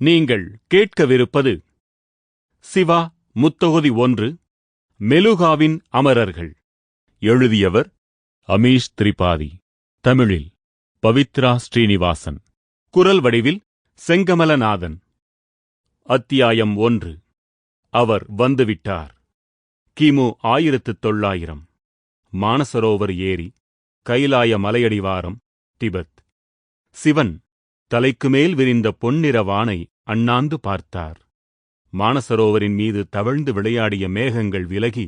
நீங்கள் கேட்கவிருப்பது சிவா முத்தொகுதி ஒன்று மெலுகாவின் அமரர்கள். எழுதியவர் அமீஷ் திரிபாதி. தமிழில் பவித்ரா ஸ்ரீனிவாசன். குரல் வடிவில் செங்கமலநாதன். அத்தியாயம் ஒன்று. அவர் வந்துவிட்டார். கிமு ஆயிரத்து தொள்ளாயிரம். மானசரோவர் ஏரி கைலாய மலையடிவாரம் திபெத். சிவன் தலைக்கு மேல் விரிந்த பொன்னிற வானை அண்ணாந்து பார்த்தார். மானசரோவரின் மீது தவழ்ந்து விளையாடிய மேகங்கள் விலகி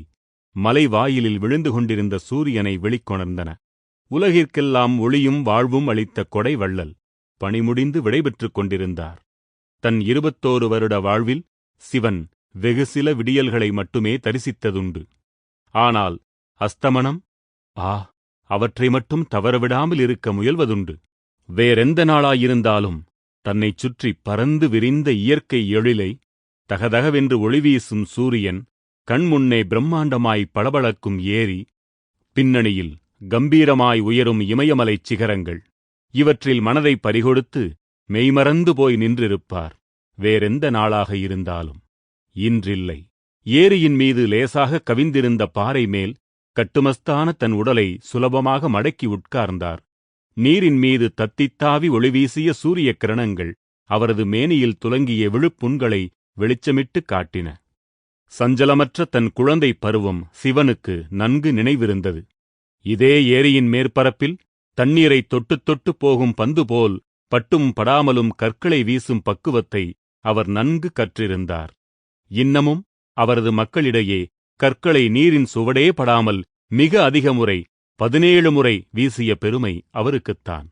மலை வாயிலில் விழுந்து கொண்டிருந்த சூரியனை வெளிக்கொணர்ந்தன. உலகிற்கெல்லாம் ஒளியும் வாழ்வும் அளித்த கொடை வள்ளல் பணிமுடிந்து விடைபெற்றுக் கொண்டிருந்தார். தன் இருபத்தோரு வருட வாழ்வில் சிவன் வெகு சில விடியல்களை மட்டுமே தரிசித்ததுண்டு. ஆனால் அஸ்தமனம்? ஆ அவற்றை மட்டும் தவறவிடாமல் இருக்க முயல்வதுண்டு. வேறெந்த நாளாயிருந்தாலும் தன்னைச் சுற்றி பறந்து விரிந்த இயற்கை எழிலை தகதகவென்று ஒளிவீசும் சூரியன் கண்முன்னே பிரம்மாண்டமாய் பளபளக்கும் ஏரி பின்னணியில் கம்பீரமாய் உயரும் இமயமலைச் சிகரங்கள் இவற்றில் மனதை பறிகொடுத்து மெய்மறந்து போய் நின்றிருப்பார். வேறெந்த நாளாக இருந்தாலும் இன்றில்லை. ஏரியின் மீது லேசாக கவிந்திருந்த பாறை மேல் கட்டுமஸ்தான தன் உடலை சுலபமாக மடக்கி உட்கார்ந்தார். நீரின் மீது தத்தித்தாவி ஒளிவீசிய சூரிய கிரணங்கள் அவரது மேனியில் துலங்கிய விழுப்புண்களை வெளிச்சமிட்டுக் காட்டின. சஞ்சலமற்ற தன் குழந்தை பருவம் சிவனுக்கு நன்கு நினைவிருந்தது. இதே ஏரியின் மேற்பரப்பில் தண்ணீரை தொட்டுத் தொட்டுப் போகும் பந்து போல் பட்டும் படாமலும் கற்களை வீசும் பக்குவத்தை அவர் நன்கு கற்றிருந்தார். இன்னமும் அவரது மக்களிடையே கற்களை நீரின் சுவடே படாமல் மிக அதிக முறை பதினேழு முறை வீசிய பெருமை அவருக்குத்தான்.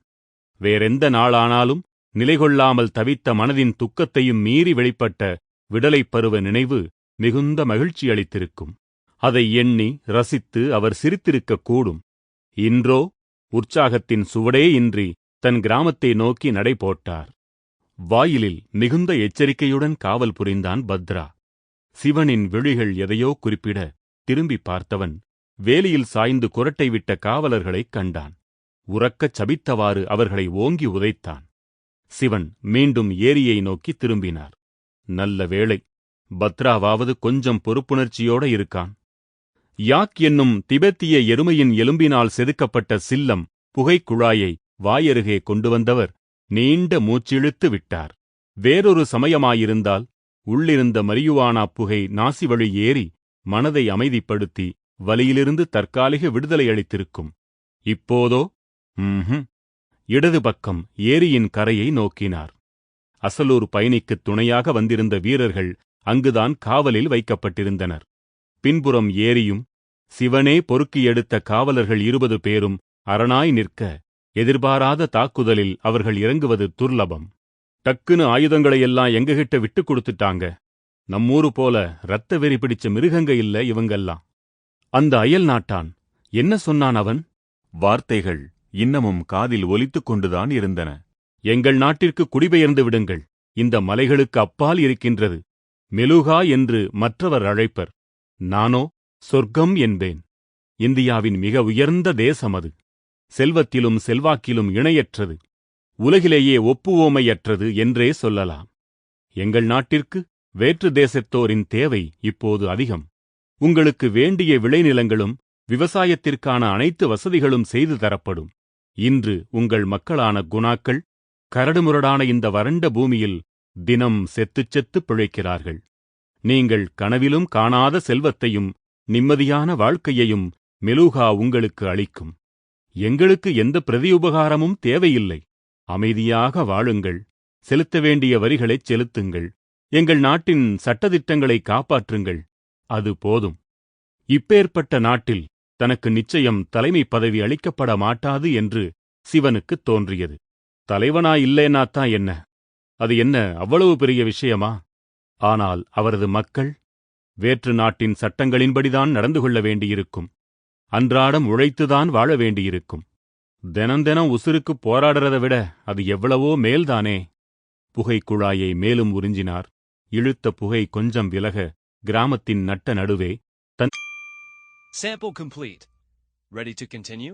வேறெந்த நாளானாலும் நிலைகொள்ளாமல் தவித்த மனதின் துக்கத்தையும் மீறி வெளிப்பட்ட விடலைப் பருவ நினைவு மிகுந்த மகிழ்ச்சி அளித்திருக்கும். அதை எண்ணி ரசித்து அவர் சிரித்திருக்கக் கூடும். இன்றோ உற்சாகத்தின் சுவடே இன்றி தன் கிராமத்தை நோக்கி நடை போட்டார். வாயிலில் மிகுந்த எச்சரிக்கையுடன் காவல் புரிந்தான் பத்ரா. சிவனின் விழிகள் எதையோ குறிப்பிட திரும்பி பார்த்தவன் வேலியில் சாய்ந்து குரட்டை விட்ட காவலர்களைக் கண்டான். உறக்கச் சபித்தவாறு அவர்களை ஓங்கி உதைத்தான். சிவன் மீண்டும் ஏரியை நோக்கி திரும்பினார். நல்ல வேளை பத்ராவாவது கொஞ்சம் பொறுப்புணர்ச்சியோட இருக்கான். யாக் என்னும் திபெத்திய எருமையின் எலும்பினால் செதுக்கப்பட்ட சில்லம் புகைக்குழாயை வாயருகே கொண்டு வந்தவர் நீண்ட மூச்சிழுத்து விட்டார். வேறொரு சமயமாயிருந்தால் உள்ளிருந்த மரியுவானா புகை நாசி வழி ஏறி மனதை அமைதிப்படுத்தி வலியிலிருந்து தற்காலிக விடுதலை அளித்திருக்கும். இப்போதோ? ம்ஹும். இடது பக்கம் ஏரியின் கரையை நோக்கினார். அசலூர் பயணிக்குத் துணையாக வந்திருந்த வீரர்கள் அங்குதான் காவலில் வைக்கப்பட்டிருந்தனர். பின்புறம் ஏரியும் சிவனே பொறுக்கி எடுத்த காவலர்கள் இருபது பேரும் அரணாய் நிற்க எதிர்பாராத தாக்குதலில் அவர்கள் இறங்குவது துர்லபம். டக்குன்னு ஆயுதங்களையெல்லாம் எங்ககிட்ட விட்டுக் கொடுத்துட்டாங்க. நம்மூரு போல ரத்த வெறி பிடிச்ச மிருகங்க இல்ல இவங்கெல்லாம். அந்த அயல் நாட்டான். என்ன சொன்னான் அவன்? வார்த்தைகள் இன்னமும் காதில் ஒலித்துக் கொண்டுதான் இருந்தன. எங்கள் நாட்டிற்கு குடிபெயர்ந்து விடுங்கள். இந்த மலைகளுக்கு அப்பால் இருக்கின்றது. மெலுகா என்று மற்றவர் அழைப்பர். நானோ சொர்க்கம் என்பேன். இந்தியாவின் மிக உயர்ந்த தேசம் அது. செல்வத்திலும் செல்வாக்கிலும் இணையற்றது. உலகிலேயே ஒப்புவோமையற்றது என்றே சொல்லலாம். எங்கள் நாட்டிற்கு வேற்று தேசத்தோரின் தேவை இப்போது அதிகம். உங்களுக்கு வேண்டிய விளைநிலங்களும் விவசாயத்திற்கான அனைத்து வசதிகளும் செய்து தரப்படும். இன்று உங்கள் மக்களான குணாக்கள் கரடுமுரடான இந்த வறண்ட பூமியில் தினம் செத்துச் செத்துப் பிழைக்கிறார்கள். நீங்கள் கனவிலும் காணாத செல்வத்தையும் நிம்மதியான வாழ்க்கையையும் மெலூகா உங்களுக்கு அளிக்கும். எங்களுக்கு எந்த பிரதியுபகாரமும் தேவையில்லை. அமைதியாக வாழுங்கள். செலுத்த வேண்டிய வரிகளைச் செலுத்துங்கள். எங்கள் நாட்டின் சட்டதிட்டங்களை காப்பாற்றுங்கள். அது போதும். இப்பேற்பட்ட நாட்டில் தனக்கு நிச்சயம் தலைமை பதவி அளிக்கப்பட மாட்டாது என்று சிவனுக்குத் தோன்றியது. தலைவனா இல்லேனாத்தான் என்ன? அது என்ன அவ்வளவு பெரிய விஷயமா? ஆனால் அவரது மக்கள் வேற்று நாட்டின் சட்டங்களின்படிதான் நடந்து கொள்ள வேண்டியிருக்கும். அன்றாடம் உழைத்துதான் வாழ வேண்டியிருக்கும். தினம் உசுருக்குப் போராடுறத விட அது எவ்வளவோ மேல்தானே? புகைக் குழாயை மேலும் உறிஞ்சினார். இழுத்த புகை கொஞ்சம் விலக கிராமத்தின் நட்ட நடுவே Sample complete. Ready to continue?